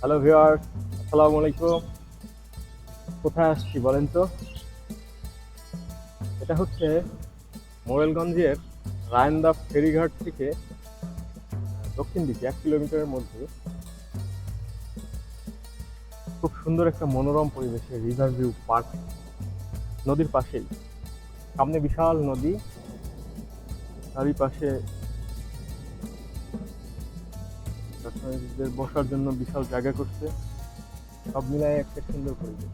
Hello ভিওয়ার আসসালামু আলাইকুম কোথায় আসছি বলেন তো? এটা হচ্ছে মোরেলগঞ্জের রায়ন্দা ফেরিঘাট থেকে দক্ষিণ দিকে, এক কিলোমিটারের মধ্যে। খুব সুন্দর একটা মনোরম পরিবেশে রিভার ভিউ পার্ক। নদীর পাশেই। সামনে বিশাল নদী। তারই বসার জন্য বিশাল জায়গা করছে। সব মিলায় একটা সুন্দর পরিবেশ